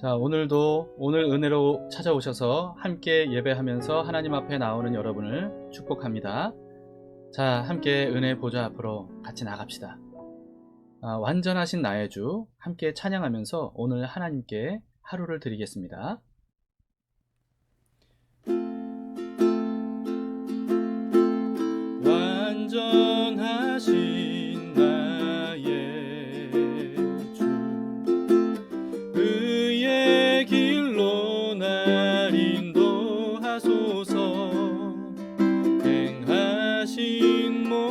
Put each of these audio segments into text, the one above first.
자, 오늘도 오늘 은혜로 찾아오셔서 함께 예배하면서 하나님 앞에 나오는 여러분을 축복합니다. 자, 함께 은혜 보좌 앞으로 같이 나갑시다. 아, 완전하신 나의 주 함께 찬양하면서 오늘 하나님께 하루를 드리겠습니다. 행하신 모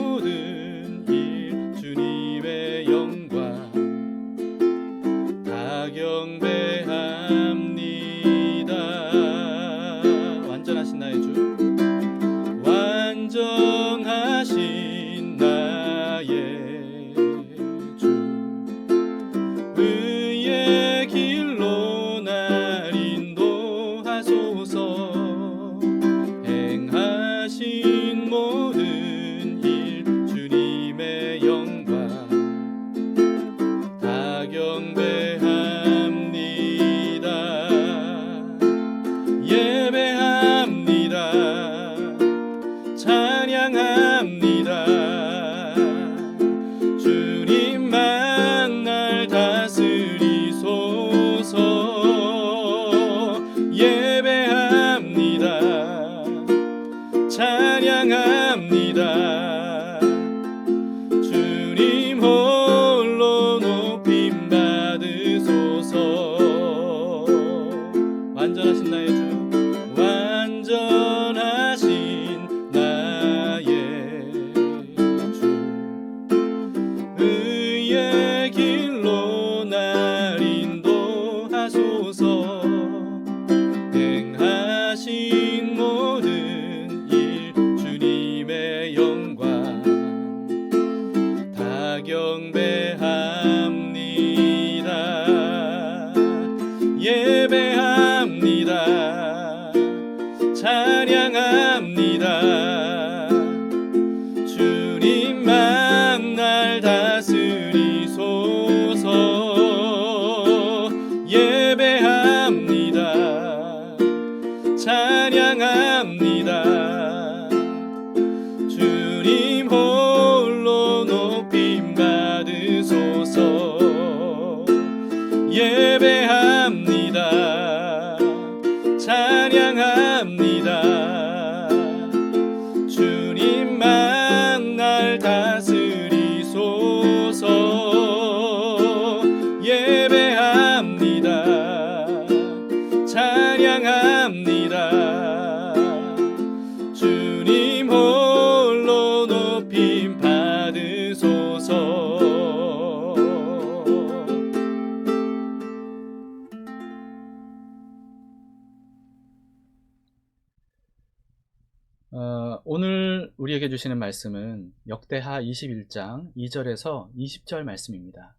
우리에게 주시는 말씀은 역대하 21장 2절에서 20절 말씀입니다.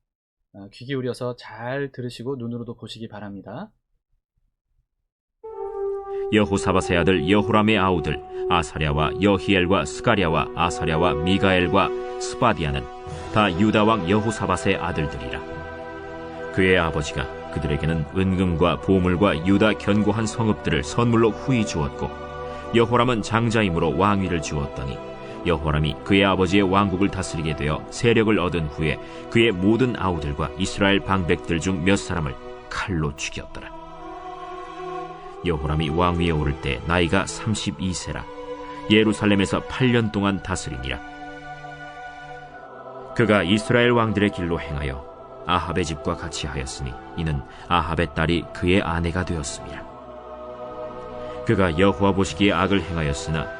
어, 귀 기울여서 잘 들으시고 눈으로도 보시기 바랍니다. 여호사밧의 아들 여호람의 아우들 아사랴와 여히엘과 스가랴와 아사랴와 미가엘과 스바디아는 다 유다 왕 여호사밧의 아들들이라 그의 아버지가 그들에게는 은금과 보물과 유다 견고한 성읍들을 선물로 후히 주었고 여호람은 장자임으로 왕위를 주었더니 여호람이 그의 아버지의 왕국을 다스리게 되어 세력을 얻은 후에 그의 모든 아우들과 이스라엘 방백들 중 몇 사람을 칼로 죽였더라. 여호람이 왕위에 오를 때 나이가 32세라. 예루살렘에서 8년 동안 다스리니라. 그가 이스라엘 왕들의 길로 행하여 아합의 집과 같이 하였으니 이는 아합의 딸이 그의 아내가 되었습니다. 그가 여호와 보시기에 악을 행하였으나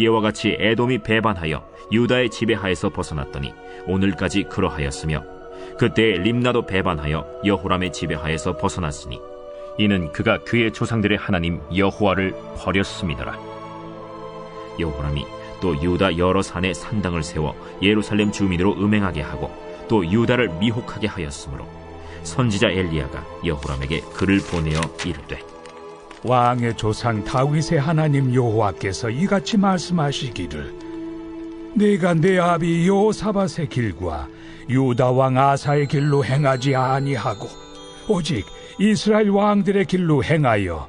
이와 같이 에돔이 배반하여 유다의 지배하에서 벗어났더니 오늘까지 그러하였으며 그때 림나도 배반하여 여호람의 지배하에서 벗어났으니 이는 그가 그의 조상들의 하나님 여호와를 버렸음이더라. 여호람이 또 유다 여러 산에 산당을 세워 예루살렘 주민으로 음행하게 하고 또 유다를 미혹하게 하였으므로 선지자 엘리야가 여호람에게 글을 보내어 이르되 왕의 조상 다윗의 하나님 여호와께서 이같이 말씀하시기를 내가 내 아비 여호사밧의 길과 유다 왕 아사의 길로 행하지 아니하고 오직 이스라엘 왕들의 길로 행하여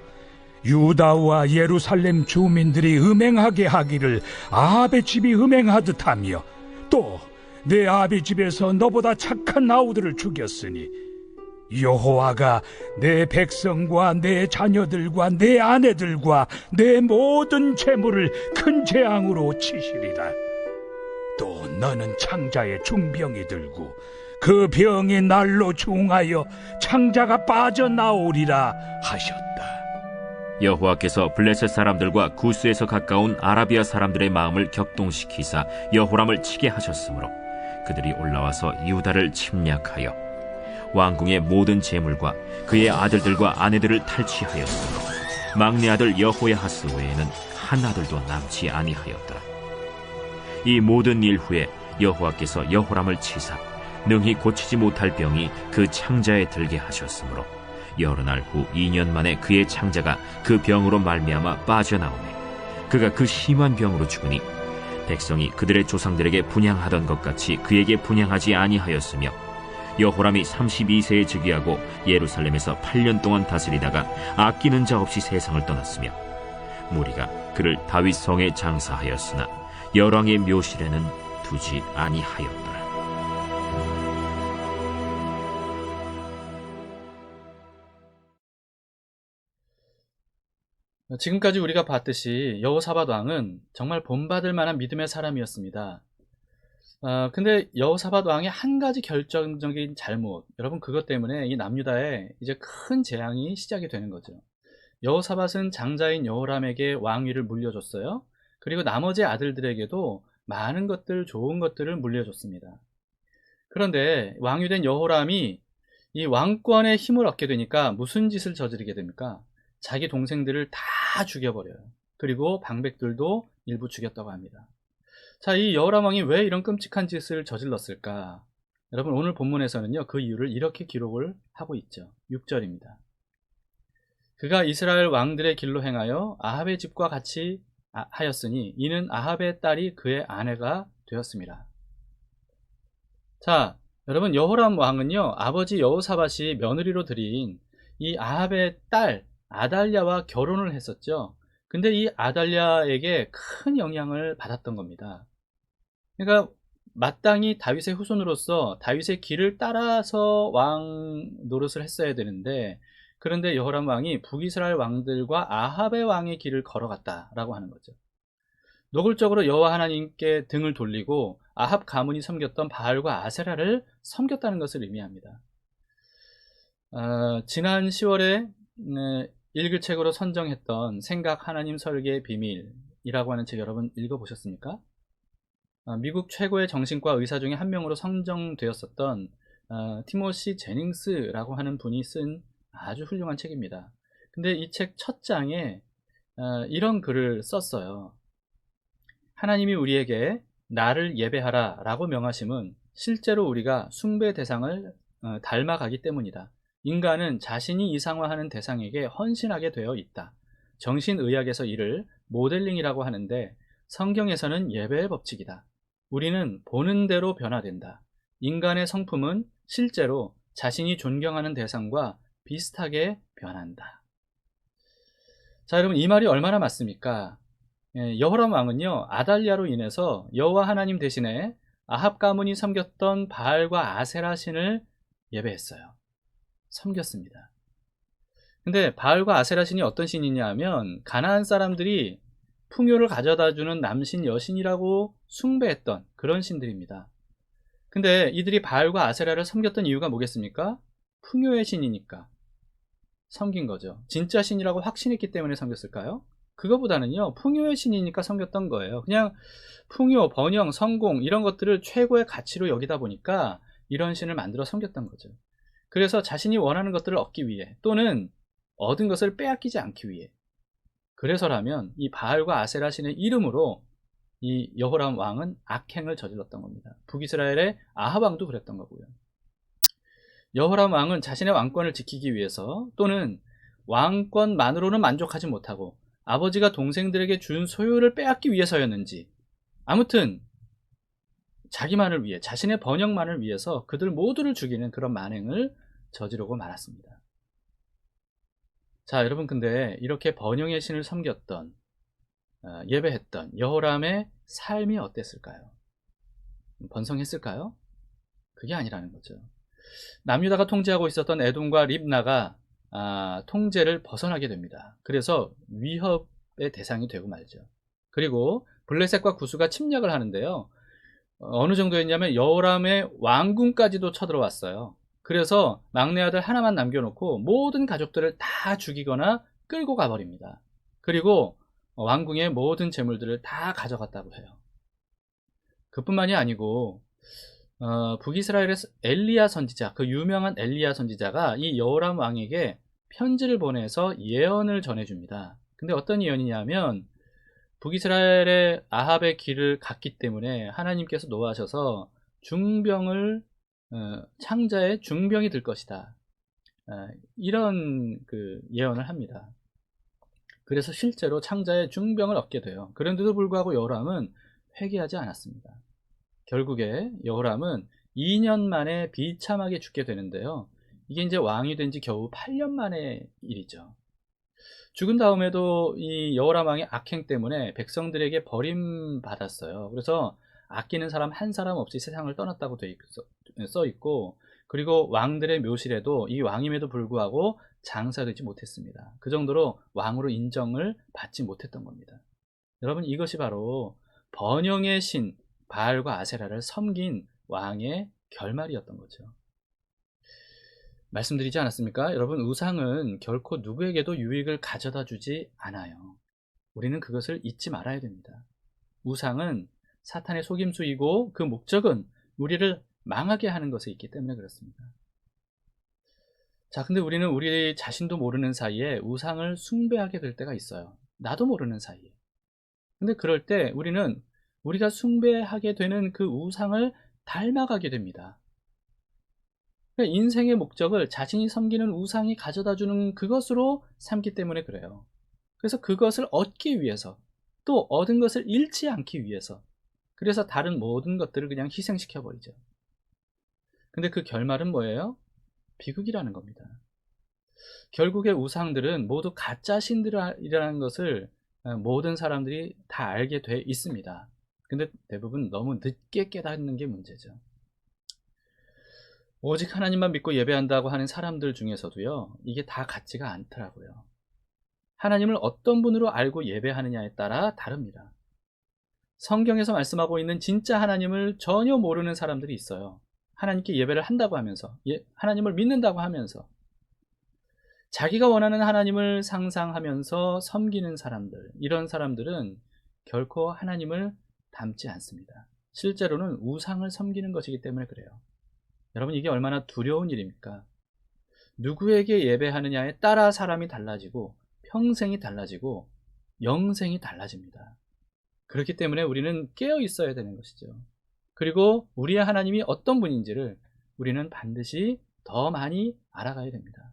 유다와 예루살렘 주민들이 음행하게 하기를 아합의 집이 음행하듯 하며 또 내 아비 집에서 너보다 착한 아우들을 죽였으니 여호와가 내 백성과 내 자녀들과 내 아내들과 내 모든 재물을 큰 재앙으로 치시리라. 또 너는 창자에 중병이 들고 그 병이 날로 중하여 창자가 빠져나오리라 하셨다. 여호와께서 블레셋 사람들과 구스에서 가까운 아라비아 사람들의 마음을 격동시키사 여호람을 치게 하셨으므로 그들이 올라와서 유다를 침략하여 왕궁의 모든 재물과 그의 아들들과 아내들을 탈취하였으므로 막내 아들 여호야하스 외에는 한 아들도 남지 아니하였더라. 이 모든 일 후에 여호와께서 여호람을 치사 능히 고치지 못할 병이 그 창자에 들게 하셨으므로 여러 날 후 2년 만에 그의 창자가 그 병으로 말미암아 빠져나오매 그가 그 심한 병으로 죽으니 백성이 그들의 조상들에게 분양하던 것 같이 그에게 분양하지 아니하였으며 여호람이 32세에 즉위하고 예루살렘에서 8년 동안 다스리다가 아끼는 자 없이 세상을 떠났으며 무리가 그를 다윗 성에 장사하였으나 열왕의 묘실에는 두지 아니하였더라. 지금까지 우리가 봤듯이 여호사밧 왕은 정말 본받을 만한 믿음의 사람이었습니다. 아, 근데 여호사밧 왕의 한 가지 결정적인 잘못, 여러분 그것 때문에 이 남유다에 이제 큰 재앙이 시작이 되는 거죠. 여호사밧은 장자인 여호람에게 왕위를 물려줬어요. 그리고 나머지 아들들에게도 많은 것들, 좋은 것들을 물려줬습니다. 그런데 왕유된 여호람이 이 왕권의 힘을 얻게 되니까 무슨 짓을 저지르게 됩니까? 자기 동생들을 다 죽여버려요. 그리고 방백들도 일부 죽였다고 합니다. 자, 이 여호람 왕이 왜 이런 끔찍한 짓을 저질렀을까? 여러분 오늘 본문에서는요 그 이유를 이렇게 기록을 하고 있죠. 6절입니다. 그가 이스라엘 왕들의 길로 행하여 아합의 집과 같이 아- 하였으니 이는 아합의 딸이 그의 아내가 되었습니다. 자, 여러분 여호람 왕은요 아버지 여호사밧이 며느리로 들인 이 아합의 딸 아달랴와 결혼을 했었죠. 근데 이 아달랴에게 큰 영향을 받았던 겁니다. 그러니까 마땅히 다윗의 후손으로서 다윗의 길을 따라서 왕 노릇을 했어야 되는데 그런데 여호람 왕이 북이스라엘 왕들과 아합의 왕의 길을 걸어갔다라고 하는 거죠. 노골적으로 여호와 하나님께 등을 돌리고 아합 가문이 섬겼던 바알과 아세라를 섬겼다는 것을 의미합니다. 어, 지난 10월에 읽을 책으로 선정했던 생각 하나님 설계의 비밀이라고 하는 책 여러분 읽어보셨습니까? 아, 미국 최고의 정신과 의사 중에 한 명으로 선정되었었던 어, 티모시 제닝스라고 하는 분이 쓴 아주 훌륭한 책입니다. 근데 이 책 첫 장에 어, 이런 글을 썼어요. 하나님이 우리에게 나를 예배하라 라고 명하심은 실제로 우리가 숭배 대상을 어, 닮아가기 때문이다. 인간은 자신이 이상화하는 대상에게 헌신하게 되어 있다. 정신의학에서 이를 모델링이라고 하는데 성경에서는 예배의 법칙이다. 우리는 보는 대로 변화된다. 인간의 성품은 실제로 자신이 존경하는 대상과 비슷하게 변한다. 자, 여러분 이 말이 얼마나 맞습니까? 예, 여호람 왕은요 아달랴로 인해서 여호와 하나님 대신에 아합 가문이 섬겼던 바알과 아세라 신을 예배했어요. 섬겼습니다. 근데 바알과 아세라 신이 어떤 신이냐 하면 가나안 사람들이 풍요를 가져다 주는 남신 여신이라고 숭배했던 그런 신들입니다. 근데 이들이 바알과 아세라를 섬겼던 이유가 뭐겠습니까? 풍요의 신이니까 섬긴 거죠. 진짜 신이라고 확신했기 때문에 섬겼을까요? 그거보다는요, 풍요의 신이니까 섬겼던 거예요. 그냥 풍요, 번영, 성공 이런 것들을 최고의 가치로 여기다 보니까 이런 신을 만들어 섬겼던 거죠. 그래서 자신이 원하는 것들을 얻기 위해 또는 얻은 것을 빼앗기지 않기 위해 그래서라면 이 바알과 아세라 신의 이름으로 이 여호람 왕은 악행을 저질렀던 겁니다. 북이스라엘의 아합 왕도 그랬던 거고요. 여호람 왕은 자신의 왕권을 지키기 위해서 또는 왕권만으로는 만족하지 못하고 아버지가 동생들에게 준 소유를 빼앗기 위해서였는지 아무튼 자기만을 위해 자신의 번영만을 위해서 그들 모두를 죽이는 그런 만행을 저지르고 말았습니다. 자, 여러분 근데 이렇게 번영의 신을 섬겼던 어, 예배했던 여호람의 삶이 어땠을까요? 번성했을까요? 그게 아니라는 거죠. 남유다가 통제하고 있었던 에돔과 립나가 아, 통제를 벗어나게 됩니다. 그래서 위협의 대상이 되고 말죠. 그리고 블레셋과 구수가 침략을 하는데요. 어, 어느 정도였냐면 여호람의 왕궁까지도 쳐들어왔어요. 그래서 막내 아들 하나만 남겨놓고 모든 가족들을 다 죽이거나 끌고 가버립니다. 그리고 왕궁의 모든 재물들을 다 가져갔다고 해요. 그뿐만이 아니고 어, 북이스라엘의 엘리야 선지자, 그 유명한 엘리야 선지자가 이 여호람 왕에게 편지를 보내서 예언을 전해줍니다. 근데 어떤 예언이냐면 북이스라엘의 아합의 길을 갔기 때문에 하나님께서 노하셔서 중병을 어, 창자의 중병이 들 것이다. 어, 이런 그 예언을 합니다. 그래서 실제로 창자의 중병을 얻게 돼요. 그런데도 불구하고 여호람은 회개하지 않았습니다. 결국에 여호람은 2년 만에 비참하게 죽게 되는데요. 이게 이제 왕이 된 지 겨우 8년 만의 일이죠. 죽은 다음에도 이 여호람 왕의 악행 때문에 백성들에게 버림받았어요. 그래서 아끼는 사람 한 사람 없이 세상을 떠났다고 써 있고 그리고 왕들의 묘실에도 이 왕임에도 불구하고 장사되지 못했습니다. 그 정도로 왕으로 인정을 받지 못했던 겁니다. 여러분 이것이 바로 번영의 신 바알과 아세라를 섬긴 왕의 결말이었던 거죠. 말씀드리지 않았습니까? 여러분 우상은 결코 누구에게도 유익을 가져다 주지 않아요. 우리는 그것을 잊지 말아야 됩니다. 우상은 사탄의 속임수이고 그 목적은 우리를 망하게 하는 것에 있기 때문에 그렇습니다. 자, 근데 우리는 우리 자신도 모르는 사이에 우상을 숭배하게 될 때가 있어요. 나도 모르는 사이에. 근데 그럴 때 우리는 우리가 숭배하게 되는 그 우상을 닮아가게 됩니다. 그러니까 인생의 목적을 자신이 섬기는 우상이 가져다 주는 그것으로 삼기 때문에 그래요. 그래서 그것을 얻기 위해서 또 얻은 것을 잃지 않기 위해서 그래서 다른 모든 것들을 그냥 희생시켜 버리죠. 근데 그 결말은 뭐예요? 비극이라는 겁니다. 결국에 우상들은 모두 가짜 신들이라는 것을 어, 모든 사람들이 다 알게 돼 있습니다. 근데 대부분 너무 늦게 깨닫는 게 문제죠. 오직 하나님만 믿고 예배한다고 하는 사람들 중에서도요, 이게 다 같지가 않더라고요. 하나님을 어떤 분으로 알고 예배하느냐에 따라 다릅니다. 성경에서 말씀하고 있는 진짜 하나님을 전혀 모르는 사람들이 있어요. 하나님께 예배를 한다고 하면서, 예, 하나님을 믿는다고 하면서, 자기가 원하는 하나님을 상상하면서 섬기는 사람들, 이런 사람들은 결코 하나님을 닮지 않습니다. 실제로는 우상을 섬기는 것이기 때문에 그래요. 여러분, 이게 얼마나 두려운 일입니까? 누구에게 예배하느냐에 따라 사람이 달라지고, 평생이 달라지고, 영생이 달라집니다. 그렇기 때문에 우리는 깨어 있어야 되는 것이죠. 그리고 우리의 하나님이 어떤 분인지를 우리는 반드시 더 많이 알아가야 됩니다.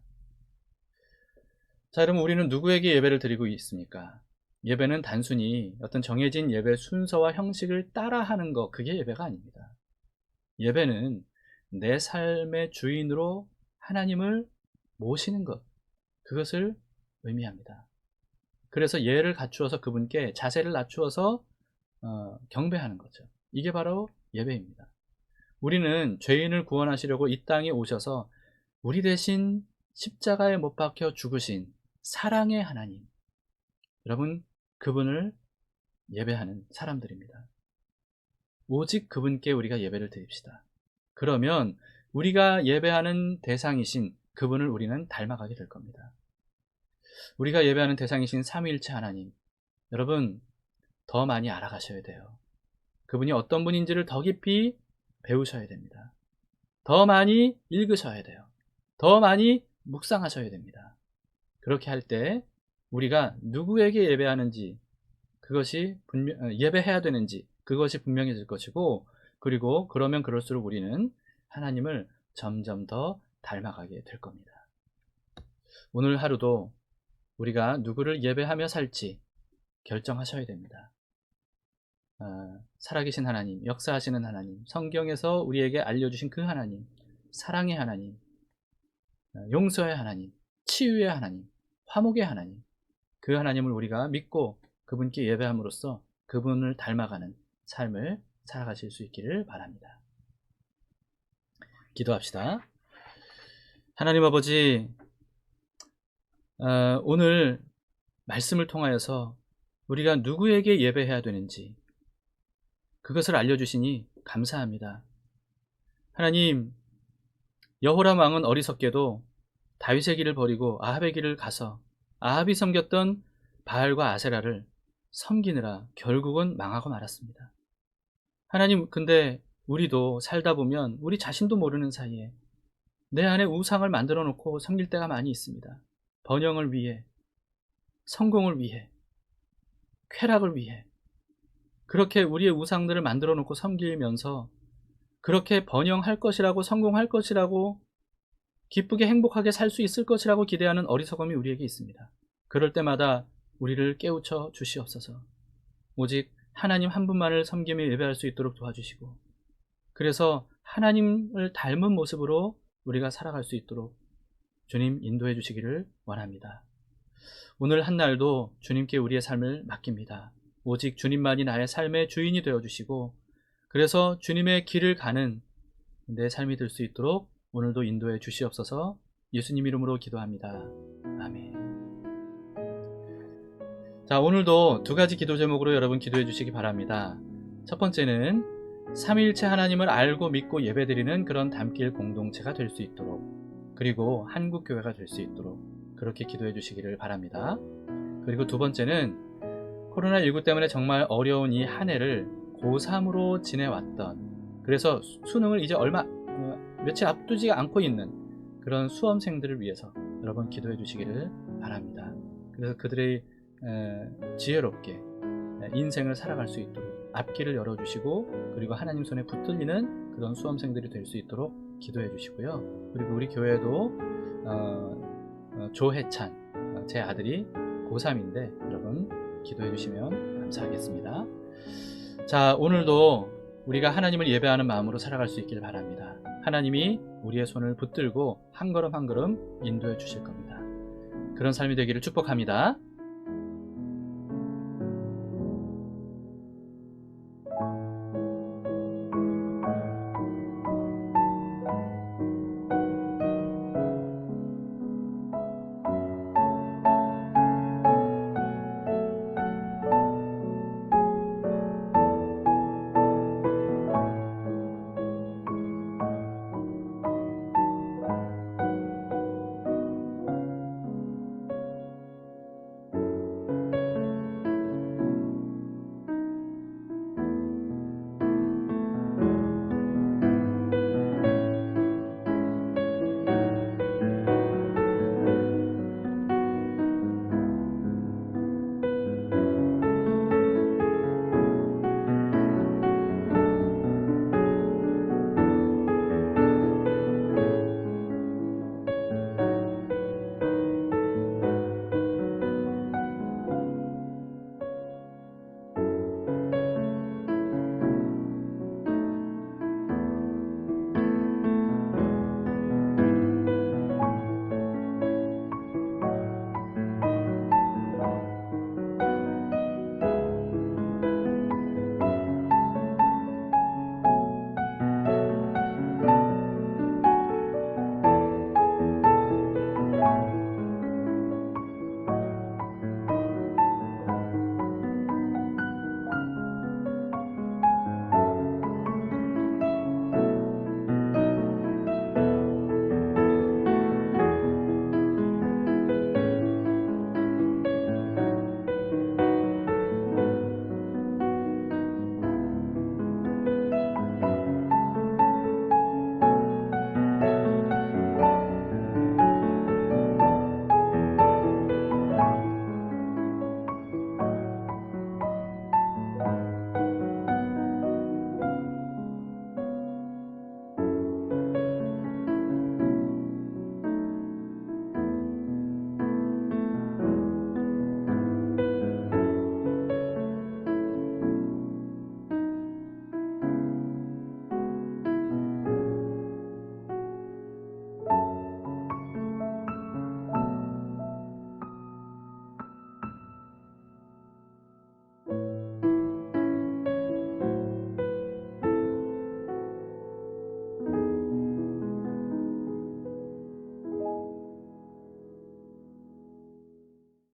자, 여러분, 우리는 누구에게 예배를 드리고 있습니까? 예배는 단순히 어떤 정해진 예배 순서와 형식을 따라하는 것, 그게 예배가 아닙니다. 예배는 내 삶의 주인으로 하나님을 모시는 것, 그것을 의미합니다. 그래서 예를 갖추어서 그분께 자세를 낮추어서 어, 경배하는 거죠. 이게 바로 예배입니다. 우리는 죄인을 구원하시려고 이 땅에 오셔서 우리 대신 십자가에 못 박혀 죽으신 사랑의 하나님. 여러분, 그분을 예배하는 사람들입니다. 오직 그분께 우리가 예배를 드립시다. 그러면 우리가 예배하는 대상이신 그분을 우리는 닮아가게 될 겁니다. 우리가 예배하는 대상이신 삼위일체 하나님. 여러분, 더 많이 알아가셔야 돼요. 그분이 어떤 분인지를 더 깊이 배우셔야 됩니다. 더 많이 읽으셔야 돼요. 더 많이 묵상하셔야 됩니다. 그렇게 할 때 우리가 누구에게 예배하는지 그것이 분명, 어, 예배해야 되는지 그것이 분명해질 것이고 그리고 그러면 그럴수록 우리는 하나님을 점점 더 닮아가게 될 겁니다. 오늘 하루도 우리가 누구를 예배하며 살지 결정하셔야 됩니다. 아, 살아계신 하나님, 역사하시는 하나님, 성경에서 우리에게 알려주신 그 하나님, 사랑의 하나님, 아, 용서의 하나님, 치유의 하나님, 화목의 하나님, 그 하나님을 우리가 믿고 그분께 예배함으로써 그분을 닮아가는 삶을 살아가실 수 있기를 바랍니다. 기도합시다. 하나님 아버지, 어, 오늘 말씀을 통하여서 우리가 누구에게 예배해야 되는지 그것을 알려주시니 감사합니다. 하나님, 여호람 왕은 어리석게도 다윗의 길을 버리고 아합의 길을 가서 아합이 섬겼던 바알과 아세라를 섬기느라 결국은 망하고 말았습니다. 하나님, 근데 우리도 살다 보면 우리 자신도 모르는 사이에 내 안에 우상을 만들어 놓고 섬길 때가 많이 있습니다. 번영을 위해, 성공을 위해, 쾌락을 위해, 그렇게 우리의 우상들을 만들어 놓고 섬기면서 그렇게 번영할 것이라고 성공할 것이라고 기쁘게 행복하게 살 수 있을 것이라고 기대하는 어리석음이 우리에게 있습니다. 그럴 때마다 우리를 깨우쳐 주시옵소서. 오직 하나님 한 분만을 섬기며 예배할 수 있도록 도와주시고 그래서 하나님을 닮은 모습으로 우리가 살아갈 수 있도록 주님 인도해 주시기를 원합니다. 오늘 한 날도 주님께 우리의 삶을 맡깁니다. 오직 주님만이 나의 삶의 주인이 되어 주시고 그래서 주님의 길을 가는 내 삶이 될 수 있도록 오늘도 인도해 주시옵소서 예수님 이름으로 기도합니다. 아멘. 자, 오늘도 두 가지 기도 제목으로 여러분 기도해 주시기 바랍니다. 첫 번째는 삼위일체 하나님을 알고 믿고 예배드리는 그런 담길 공동체가 될 수 있도록 그리고 한국 교회가 될 수 있도록 그렇게 기도해 주시기를 바랍니다. 그리고 두 번째는 코로나19 때문에 정말 어려운 이 한 해를 고3으로 지내왔던 그래서 수- 수능을 이제 얼마 어, 며칠 앞두지 않고 있는 그런 수험생들을 위해서 여러분 기도해 주시기를 바랍니다. 그래서 그들의 에, 지혜롭게 에, 인생을 살아갈 수 있도록 앞길을 열어주시고 그리고 하나님 손에 붙들리는 그런 수험생들이 될 수 있도록 기도해 주시고요. 그리고 우리 교회도 어, 어, 조혜찬 어, 제 아들이 고3인데 여러분 기도해 주시면 감사하겠습니다. 자, 오늘도 우리가 하나님을 예배하는 마음으로 살아갈 수 있길 바랍니다. 하나님이 우리의 손을 붙들고 한 걸음 한 걸음 인도해 주실 겁니다. 그런 삶이 되기를 축복합니다.